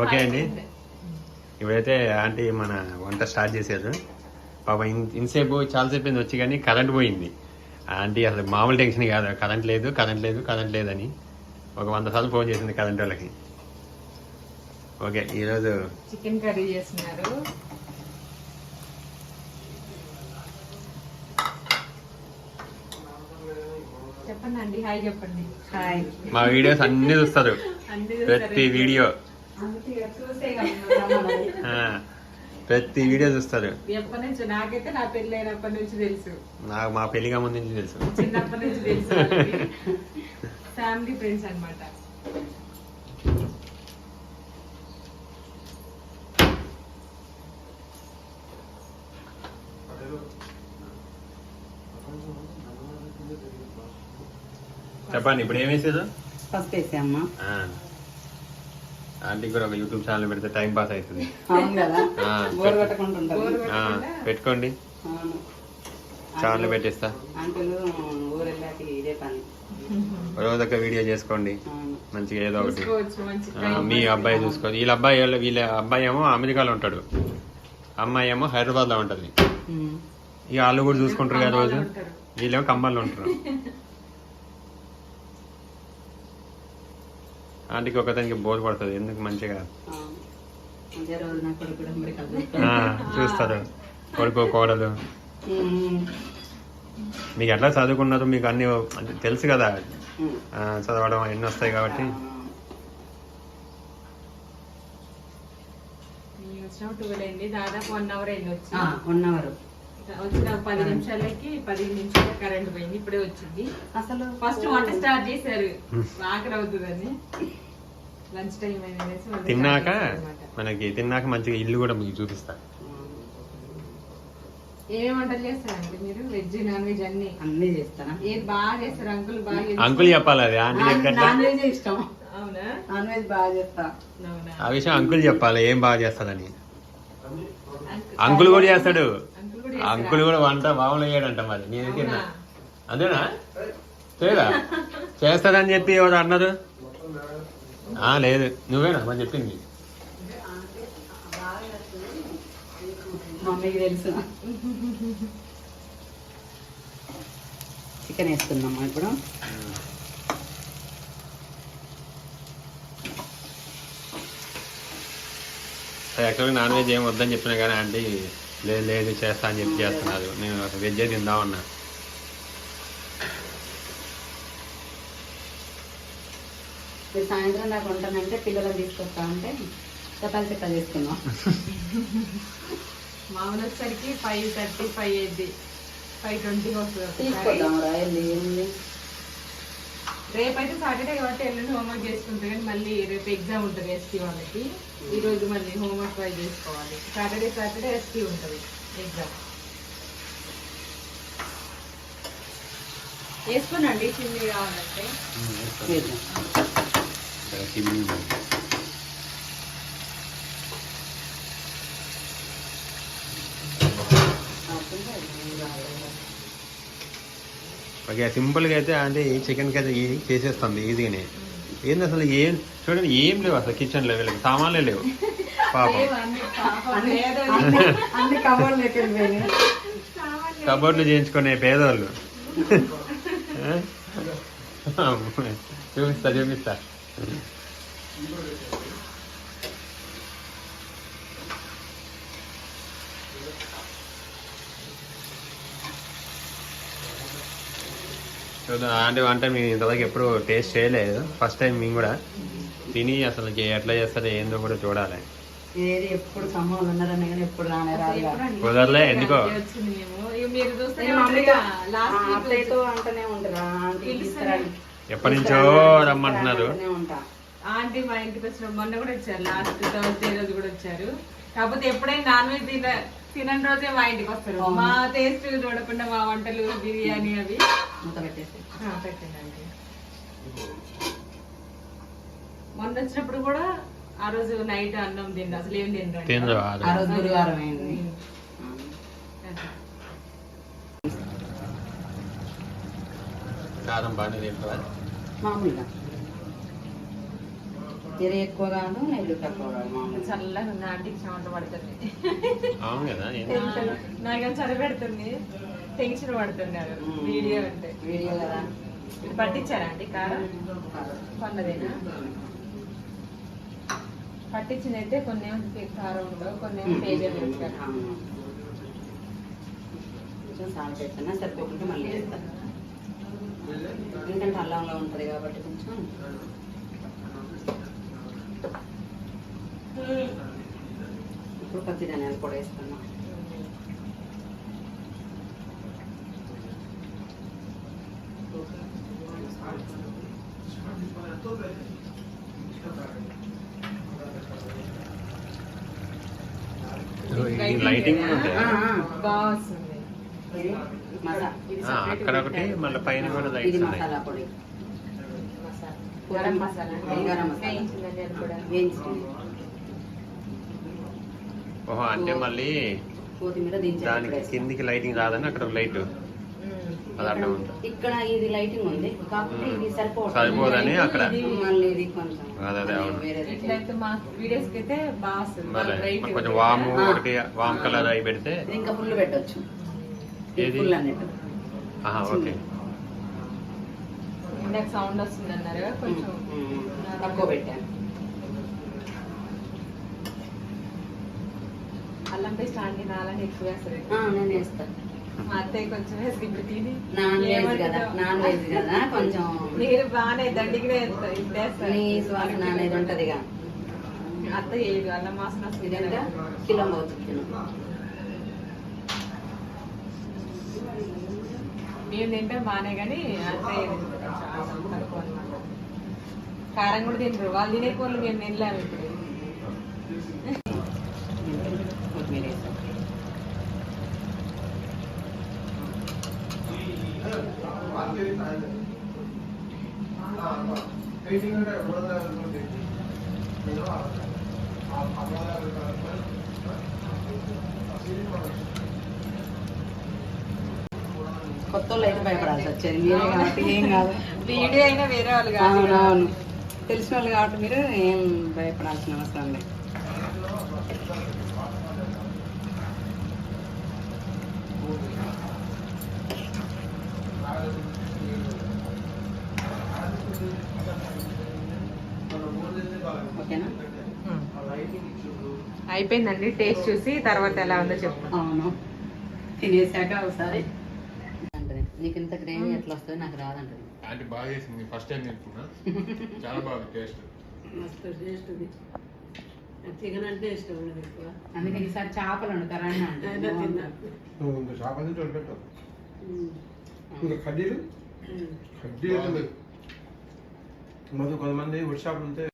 Okay అండి. ఇప్పుడైతే aunty మన వంట స్టార్ట్ చేశారు. పాప ఇంతసేపు చాలాసేపు అయింది వచ్చి కానీ కరెంట్ పోయింది. ఆంటీ అసలు మామూలు టెన్షన్ కాదు. కరెంట్ లేదు కరెంట్ లేదు కరెంట్ లేదని ఒక వంద సార్లు ఫోన్ చేసింది కరెంట్ వాళ్ళకి. ఓకే ఈరోజు చికెన్ కర్రీ చేస్తున్నారు. చెప్పండి అండి హాయ్ చెప్పండి. హాయ్. మా వీడియోస్ అన్ని చూస్తారు. ప్రతి వీడియో. ప్రతి వీడియో చూస్తారు ఎప్పటి నుంచి? నాకైతే నా పెళ్ళి అయినప్పటి నుంచి తెలుసు. నాకు మా పెళ్ళిగా ముందు నుంచి తెలుసు. చిన్నప్పటి నుంచి తెలుసు ఫ్యామిలీ ఫ్రెండ్స్ అన్నమాట. చెప్పండి ఇప్పుడు ఏం వేసారు ఫస్ట్ వేసామ్మా ఆ. ఆంటీకి కూడా ఒక యూట్యూబ్ ఛానల్ పెడితే టైం పాస్ అవుతుంది. అవును కదా? ఆ, బోర్ కొట్టకుంటుంటారు బోర్ ఆ, పెట్టుకోండి. ఛానల్ పెట్టిస్తా. పని. రోజొక వీడియో చేసుకోండి. మంచిగా ఏదో ఒకటి. మీ అబ్బాయి అవుతుంది. చూసుకో వీళ్ళ అబ్బాయి వాళ్ళ- వీళ్ళ అబ్బాయి ఏమో అమెరికాలో ఉంటాడు. అమ్మాయి ఏమో హైదరాబాద్లో ఉంటది. ఇక వాళ్ళు కూడా చూసుకుంటారు కదా రోజు. వీళ్ళేమో కంబాల్లో ఉంటారు. ఆంటీకి ఒకదానికి బోర్ పడుతుంది ఎందుకు మంచిగా? చూస్తారు కొడుకు కోడలు. మీకు ఎట్లా చదువుకున్నారు? మీకు అన్ని తెలుసు కదా. చదవడం ఎన్ని వస్తాయి కాబట్టి. వన్ అవర్ వచ్చిన పది నిమిషాలకి పది నిమిషాలు కరెంట్ పోయింది ఇప్పుడే వచ్చింది. అసలు ఫస్ట్ వంట స్టార్ట్ చేశారు. ఆకలి అవుతుందని. లంచ్ టైం అనేసి తిన్నాక. మనకి తిన్నాక మంచిగా ఇల్లు కూడా మీకు చూపిస్తా. ఏమేమి వంటలు చేస్తారండి మీరు? వెజ్ నాన్ వెజ్ అన్ని? అన్ని చేస్తానా ఏది బాగా చేస్తారు? అంకుల్ బాగా చేస్తారు. అంకుల్ చెప్పాలి అది నాన్ వెజ్ ఇష్టం. అవునా? నాన్ వెజ్ బాగా చేస్తా. అవునా? ఆ విషయం అంకుల్ చెప్పాలి ఏం బాగా చేస్తాడని అంకుల్- అంకుల్ కూడా చేస్తాడు. అంకుల్ కూడా వంట మామూలు అయ్యాడంట మరి నేను తిన్నా? అంతేనా? చేయరా చేస్తాడని చెప్పి ఎవరు అన్నారు? ఆ లేదు. నువ్వేనా? మరి చెప్పింది. మమ్మీకి తెలుసు. చికెన్ వేస్తున్నామ్మా ఇప్పుడు? యాక్చువల్గా నాన్ వెజ్ ఏం వద్దని చెప్పినా కానీ ఆంటీ లేదు లేదు చేస్తా అని చెప్పి చేస్తున్నారు. నేను వెజ్ తిందామన్నా సాయంత్రం దాకా ఉంటానంటే పిల్లలను తీసుకొస్తా అంటే చపాతి చెక్క చేసుకున్నాం మామూలు వచ్చేసరికి five thirty five eight five twenty వస్తుంది. తీసుకొద్దాం రా వెళ్ళి ఏముంది రేపైతే సాటర్డే కాబట్టి ఎల్లుండి హోంవర్క్ చేసుకుంటారు కానీ మళ్ళీ రేపు ఎగ్జామ్ ఉంటుంది ఎస్టీ వాళ్ళకి. ఈ రోజు మళ్ళీ హోంవర్క్ ట్రై చేసుకోవాలి. సాటర్డే సాటర్డే ఎస్టీ ఉంటుంది ఎగ్జామ్. వేసుకోనండి చిన్ని కావాలంటే చేద్దాం. కాకుండా ఇది రావాలి. ఓకే సింపుల్గా అయితే ఆంటీ చికెన్ అయితే ఈ చేసేస్తుంది ఈజీగానే. ఏంది అసలు ఏం చూడండి ఏం లేవు అసలు కిచెన్లో వీళ్ళకి సామాన్లే లేవు. పాపం. కబోర్డ్లు చేయించుకునే పేదవాళ్ళు చూపిస్తా చూపిస్తా. చూద్దాం. అంటే వంట మేము ఇంతవరకు ఎప్పుడు టేస్ట్ చేయలేదు. ఫస్ట్ టైం మేము కూడా తిని అసలు ఎట్లా చేస్తారో ఏందో కూడా చూడాలి. ఏది ఎప్పుడు ఖమ్మంలో ఉన్నారని కానీ ఎప్పుడు రానే రాదుగా. ఎప్పుడండి? కుదరలే, ఎందుకో? మీరు అంటనే ఉంటారా. ఎప్పటి నుంచో రమ్మంటున్నారు. ఆంటీ మా ఇంటికి వచ్చిన మొన్న కూడా వచ్చారు. లాస్ట్ థర్స్డే రోజు కూడా వచ్చారు. కాకపోతే ఎప్పుడైనా నాన్ వెజ్ తిన తినని రోజే మా ఇంటికి వస్తారు. మా టేస్ట్ చూడకుండా మా వంటలు బిర్యానీ అవి. మూత పెట్టేసి. ఆ, పెట్టండి మొన్న వచ్చినప్పుడు కూడా ఆ రోజు నైట్ అన్నం తిండి. అసలు ఏం తినరు ఆ. రోజు. గురువారం అయింది. కారం బాగానే తింటారా మామూలుగా. జీర ఎక్కువ కాదు నెయ్యి తక్కువ కాదు చల్లగా ఉంది ఆంటీకి చెమట పడుతుంది. అవును కదా నాకేం చదివెడుతుంది టెన్షన్ పడుతున్నారు వీడియో అంటే. వీడియో కదా. ఇది పట్టించారా ఆంటీ కారం? కొన్నదేనా పట్టించినైతే కొన్ని ఏమో కారం ఉండవు కొన్ని వేస్తారు అవును. కొంచెం సాల్ట్ వేస్తున్నా సరిపోకుంటే మళ్ళీ వేస్తాను ఎందుకంటే అల్లంలో ఉంటుంది కాబట్టి కొంచెం పచ్చి ధనియాలు కూడా వేస్తున్నా లైటింగ్ అక్కడ ఒకటి. మళ్ళీ పైన కూడా లైట్స్ మసాలా పొడి. గరం మసాలా. గరం మసాలా. కూడా వేయించుకుంది ఓహో అంటే మళ్ళీ దానికి కిందికి లైటింగ్ రాదని అక్కడ లైట్. అది అర్థం ఇక్కడ ఇది లైటింగ్ ఉంది. కాకపోతే ఇది సరిపోదు సరిపోదని అక్కడ. అదే, అదే, అవును. కొంచెం. వాము ఆ. ఒకటి వామ్ కలర్ అవి పెడితే ఇంకా ఫుల్ పెట్టొచ్చు. ఏది? ఆహా ఓకే. సౌండ్ వస్తుంది అన్నారు కొంచెం. తక్కువ పెట్టాను. అల్లం పేస్ట్ ఆంటీ నాలని ఎక్కువ వేస్తుంది ఆ, నేను వేస్తాను మా అత్తయ్య కొంచెం వేసి ఇప్పుడు తిని నాన్ వెజ్ కదా. నాన్ వెజ్ కదా కొంచెం మీరు బాగానే దండిగినే వేస్తారు నీ సువాసన అనేది ఉంటదిగా. అత్త వేయదు అల్లం వాసన వస్తుంది కిలో పోతుంది మేము తింటాం బాగానే కానీ అత్తయ్య తక్కువ కారం కూడా తింటారు. వాళ్ళు తినే కూరలు మేము తినలేము ఇప్పుడు కొత్తిమీర వేస్తాను కొత్త వాళ్ళు అయితే భయపడాల్సి వచ్చేది. మీరే కాబట్టి ఏం కాదు. వీడియో అయినా వేరే వాళ్ళు కాదు. అవునవును. తెలిసిన వాళ్ళు కాబట్టి మీరు ఏం భయపడాల్సిన అవసరం లేదు. ఓకేనా. అయిపోయిందండి టేస్ట్ చూసి తర్వాత ఎలా ఉందో చెప్తాం. అవును. తినేసాక ఒకసారి. నీకు ఇంత గ్రేవీ ఎట్లా వస్తుంది నాకు రాదంటది. అంటే బాగా చేసింది ఫస్ట్ టైం తింటున్నా. చాలా బాగుంది టేస్ట్. మస్తు టేస్ట్ ఉంది చికెన్ అంటే ఇష్టం ఉండదు ఎక్కువ. అందుకే ఈసారి చేపలు వండుతారా చేపలు ఉమ్. ఇంకా కడ్డీలు. కడ్డీలు మధు కొంతమంది వర్క్ షాపులు ఉంటే